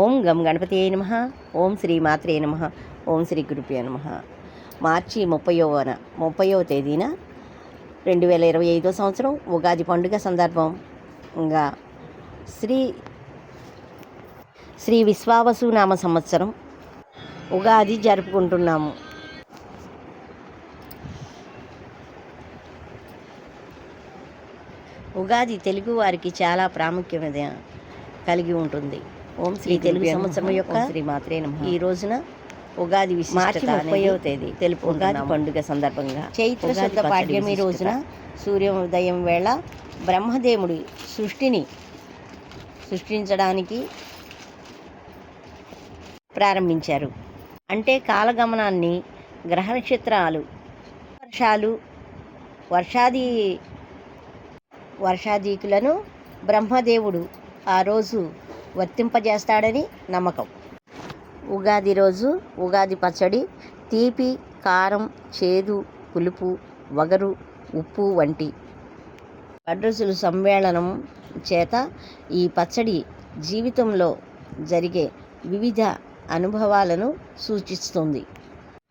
ఓం గం గణపతి నమ. ఓం శ్రీ మాత్రే నమ. ఓం శ్రీ గురుపే నమ. మార్చి ముప్పైవ ముప్పైవ తేదీన రెండు వేల ఇరవై ఐదో సంవత్సరం ఉగాది పండుగ సందర్భంగా శ్రీ శ్రీ విశ్వావసు నామ సంవత్సరం ఉగాది జరుపుకుంటున్నాము. ఉగాది తెలుగు వారికి చాలా ప్రాముఖ్యత కలిగి ఉంటుంది. ఓం శ్రీ తెలుగు సంవత్సరం యొక్క శ్రీ మాత్రే ఈ రోజున ఉగాది మార్చి ముప్పైవ తేదీ తెలుపు ఉగాది పండుగ సందర్భంగా. చైత్ర శుద్ధ పాడ్యమి రోజున సూర్యోదయం వేళ బ్రహ్మదేవుడి సృష్టిని సృష్టించడానికి ప్రారంభించారు. అంటే కాలగమనాన్ని గ్రహ నక్షత్రాలు వర్షాలు వర్షాది వర్షాదీకులను బ్రహ్మదేవుడు ఆ రోజు వర్తింపజేస్తాడని నమ్మకం. ఉగాది రోజు ఉగాది పచ్చడి తీపి కారం చేదు పులుపు వగరు ఉప్పు వంటి షడ్రుచుల సమ్మేళనం చేత ఈ పచ్చడి జీవితంలో జరిగే వివిధ అనుభవాలను సూచిస్తుంది.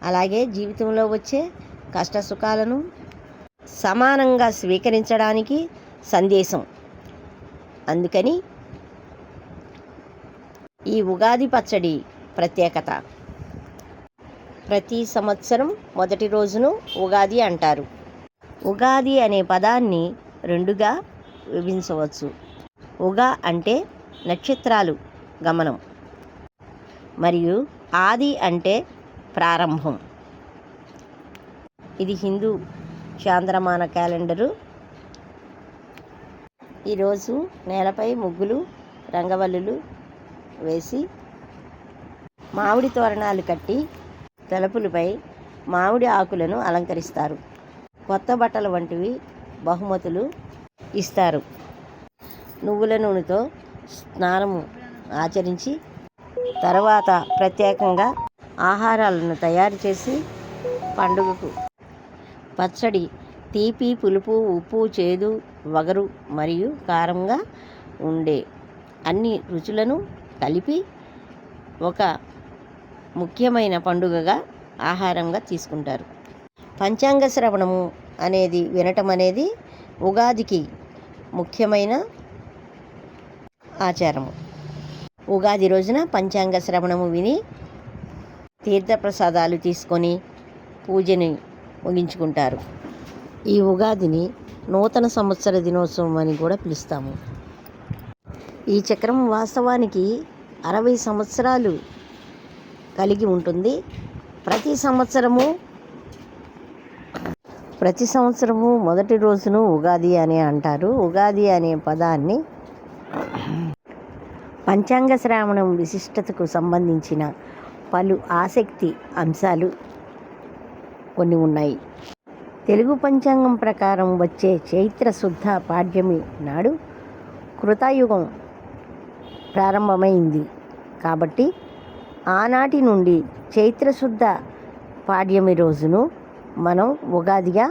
అలాగే జీవితంలో వచ్చే కష్ట సుఖాలను సమానంగా స్వీకరించడానికి సందేశం. అందుకని ఈ ఉగాది పచ్చడి ప్రత్యేకత. ప్రతి సంవత్సరం మొదటి రోజును ఉగాది అంటారు. ఉగాది అనే పదాన్ని రెండుగా విభించవచ్చు ఉగా అంటే నక్షత్రాలు గమనం. మరియు ఆది అంటే ప్రారంభం. ఇది హిందూ చాంద్రమాన క్యాలెండరు. ఈరోజు నేలపై ముగ్గులు రంగవల్లులు వేసి మామిడి తోరణాలు కట్టి తలుపులపై మామిడి ఆకులను అలంకరిస్తారు. కొత్త బట్టలు వంటివి బహుమతులు ఇస్తారు. నువ్వుల నూనెతో స్నానము ఆచరించి తర్వాత ప్రత్యేకంగా ఆహారాలను తయారు చేసి పండుగకు పచ్చడి తీపి పులుపు ఉప్పు చేదు వగరు మరియు కారంగా ఉండే అన్ని రుచులను కలిపి ఒక ముఖ్యమైన పండుగగా ఆహారంగా తీసుకుంటారు. పంచాంగ శ్రవణము అనేది వినటం అనేది ఉగాదికి ముఖ్యమైన ఆచారము. ఉగాది రోజున పంచాంగ శ్రవణము విని తీర్థప్రసాదాలు తీసుకొని పూజని ముగించుకుంటారు. ఈ ఉగాదిని నూతన సంవత్సర దినోత్సవం అని కూడా పిలుస్తాము. ఈ చక్రం వాస్తవానికి అరవై సంవత్సరాలు కలిగి ఉంటుంది. ప్రతి సంవత్సరము ప్రతి సంవత్సరము మొదటి రోజును ఉగాది అని అంటారు. ఉగాది అనే పదాన్ని పంచాంగ శ్రావణం విశిష్టతకు సంబంధించిన పలు ఆసక్తి అంశాలు కొన్ని ఉన్నాయి. తెలుగు పంచాంగం ప్రకారం వచ్చే చైత్ర శుద్ధ పాడ్యమి నాడు కృతాయుగం ప్రారంభమైంది. కాబట్టి ఆనాటి నుండి చైత్రశుద్ధ పాడ్యమి రోజును మనం ఉగాదిగా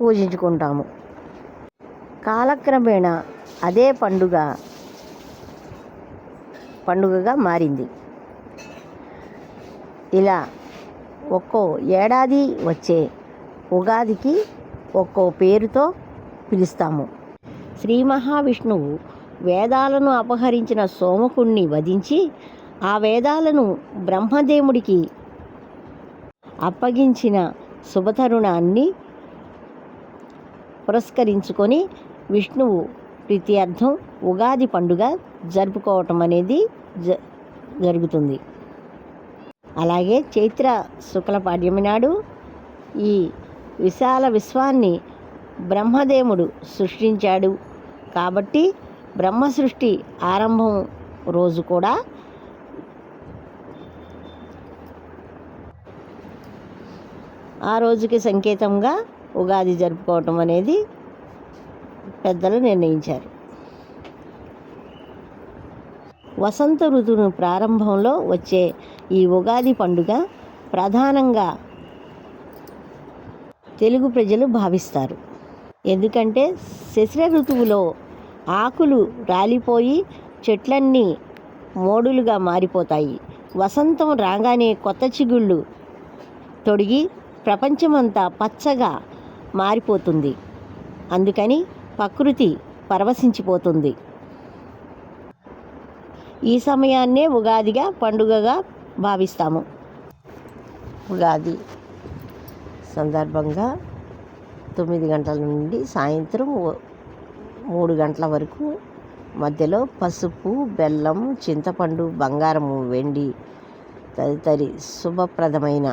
పూజించుకుంటాము. కాలక్రమేణా అదే పండుగ పండుగగా మారింది. ఇలా ఒక్కో ఏడాది వచ్చే ఉగాదికి ఒక్కో పేరుతో పిలుస్తాము. శ్రీ మహావిష్ణువు వేదాలను అపహరించిన సోమకుణ్ణి వధించి ఆ వేదాలను బ్రహ్మదేవుడికి అప్పగించిన శుభతరుణాన్ని పురస్కరించుకొని విష్ణువు ప్రీత్యర్థం ఉగాది పండుగ జరుపుకోవటం అనేది జ జరుగుతుంది. అలాగే చైత్ర శుక్ల పాడ్యమి నాడు ఈ విశాల విశ్వాన్ని బ్రహ్మదేవుడు సృష్టించాడు. కాబట్టి బ్రహ్మ సృష్టి ఆరంభం రోజు కూడా. ఆ రోజుకి సంకేతంగా ఉగాది జరుపుకోవటం అనేది పెద్దలు నిర్ణయించారు. వసంత ఋతువు ప్రారంభంలో వచ్చే ఈ ఉగాది పండుగ ప్రధానంగా తెలుగు ప్రజలు భావిస్తారు. ఎందుకంటే శశిర ఋతువులో ఆకులు రాలిపోయి చెట్లన్నీ మోడులుగా మారిపోతాయి. వసంతం రాగానే కొత్త చిగుళ్ళు తొడిగి ప్రపంచమంతా పచ్చగా మారిపోతుంది. అందుకని ప్రకృతి పరవశించిపోతుంది. ఈ సమయాన్నే ఉగాదిగా పండుగగా భావిస్తాము. ఉగాది సందర్భంగా తొమ్మిది గంటల నుండి సాయంత్రం ఓ- మూడు గంటల వరకు మధ్యలో పసుపు బెల్లం చింతపండు బంగారము వెండి తదితరి శుభప్రదమైన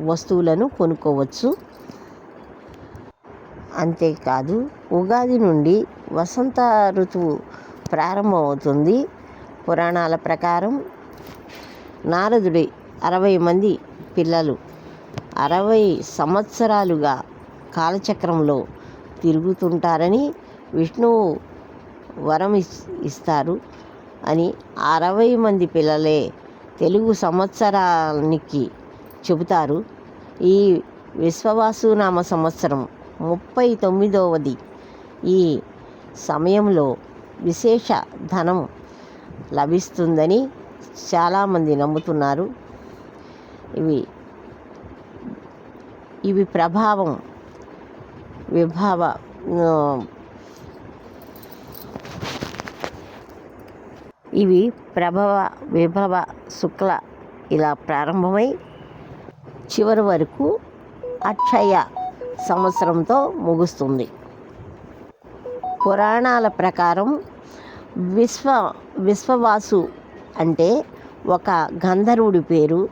వస్తువులను కొనుక్కోవచ్చు. అంతేకాదు ఉగాది నుండి వసంత ఋతువు ప్రారంభమవుతుంది. పురాణాల ప్రకారం నారదుడి అరవై మంది పిల్లలు అరవై సంవత్సరాలుగా కాలచక్రంలో తిరుగుతుంటారని విష్ణువు వరం ఇస్- ఇస్తారు అని అరవై మంది పిల్లలే తెలుగు సంవత్సరానికి చెబుతారు. ఈ విశ్వవాసు నామ సంవత్సరం ముప్పై తొమ్మిదవది. ఈ సమయంలో విశేష ధనం లభిస్తుందని చాలామంది నమ్ముతున్నారు. ఇవి ఇవి ప్రభావం విభావ ఆ, ఇవి ప్రభవ విభవ శుక్ల ఇలా ప్రారంభమై చివరి వరకు అక్షయ సంవత్సరంతో ముగుస్తుంది. పురాణాల ప్రకారం విశ్వ విశ్వవాసు అంటే ఒక గంధర్వుడి పేరు.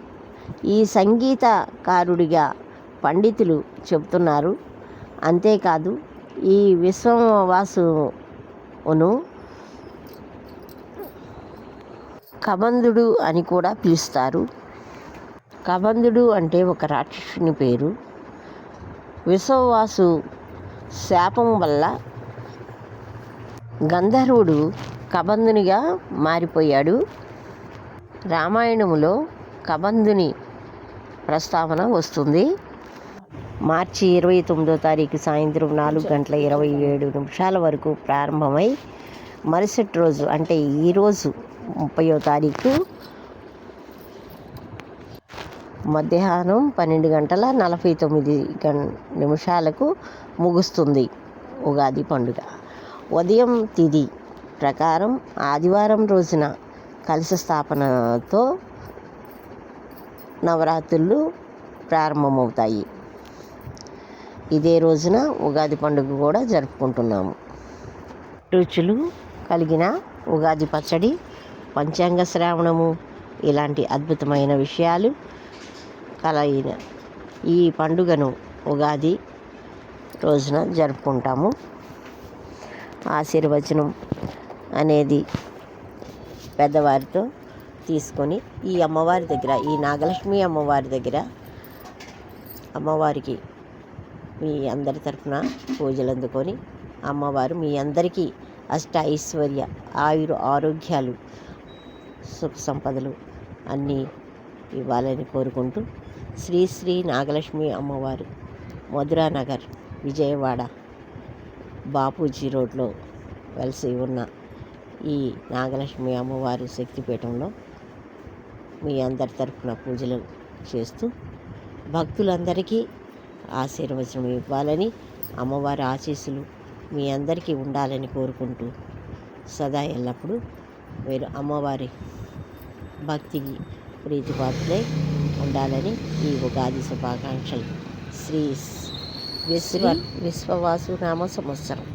ఈ సంగీతకారుడిగా పండితులు చెబుతున్నారు. అంతేకాదు ఈ విశ్వవాసును కబంధుడు అని కూడా పిలుస్తారు. కబంధుడు అంటే ఒక రాక్షసుని పేరు. విశ్వవాసు శాపం వల్ల గంధర్వుడు కబంధునిగా మారిపోయాడు. రామాయణములో కబంధుని ప్రస్తావన వస్తుంది. మార్చి ఇరవై తొమ్మిదో తారీఖు సాయంత్రం నాలుగు గంటల ఇరవై ఏడు నిమిషాల వరకు ప్రారంభమై మరుసటి రోజు అంటే ఈరోజు ముప్పయో తారీఖు. మధ్యాహ్నం పన్నెండు గంటల నలభై తొమ్మిది గం నిమిషాలకు ముగుస్తుంది ఉగాది పండుగ. ఉదయం తిది ప్రకారం ఆదివారం రోజున కలశ స్థాపనతో నవరాత్రులు ప్రారంభమవుతాయి. ఇదే రోజున ఉగాది పండుగ కూడా జరుపుకుంటున్నాము. రుచులు కలిగిన ఉగాది పచ్చడి పంచాంగ శ్రావణము ఇలాంటి అద్భుతమైన విషయాలు కలయిన ఈ పండుగను ఉగాది రోజున జరుపుకుంటాము. ఆశీర్వచనం అనేది పెద్దవారితో తీసుకొని ఈ అమ్మవారి దగ్గర ఈ నాగలక్ష్మి అమ్మవారి దగ్గర అమ్మవారికి మీ అందరి తరఫున పూజలు అందుకొని అమ్మవారు మీ అందరికీ అష్ట ఐశ్వర్య ఆయుర ఆరోగ్యాలు సుఖ సంపదలు అన్నీ ఇవ్వాలని కోరుకుంటూ శ్రీ శ్రీ నాగలక్ష్మి అమ్మవారు మధురానగర్ విజయవాడ బాపూజీ రోడ్లో వెలిసి ఉన్న ఈ నాగలక్ష్మి అమ్మవారి శక్తిపీఠంలో మీ అందరి తరఫున పూజలు చేస్తూ భక్తులందరికీ ఆశీర్వచనం ఇవ్వాలని అమ్మవారి ఆశీస్సులు మీ అందరికీ ఉండాలని కోరుకుంటూ సదా ఎల్లప్పుడూ మీరు అమ్మవారి భక్తికి ప్రీతిపాత్రై ఉండాలని ఈ ఉగాది శుభాకాంక్షలు. శ్రీ విశ్వ విశ్వవాసు నామ సంవత్సరం.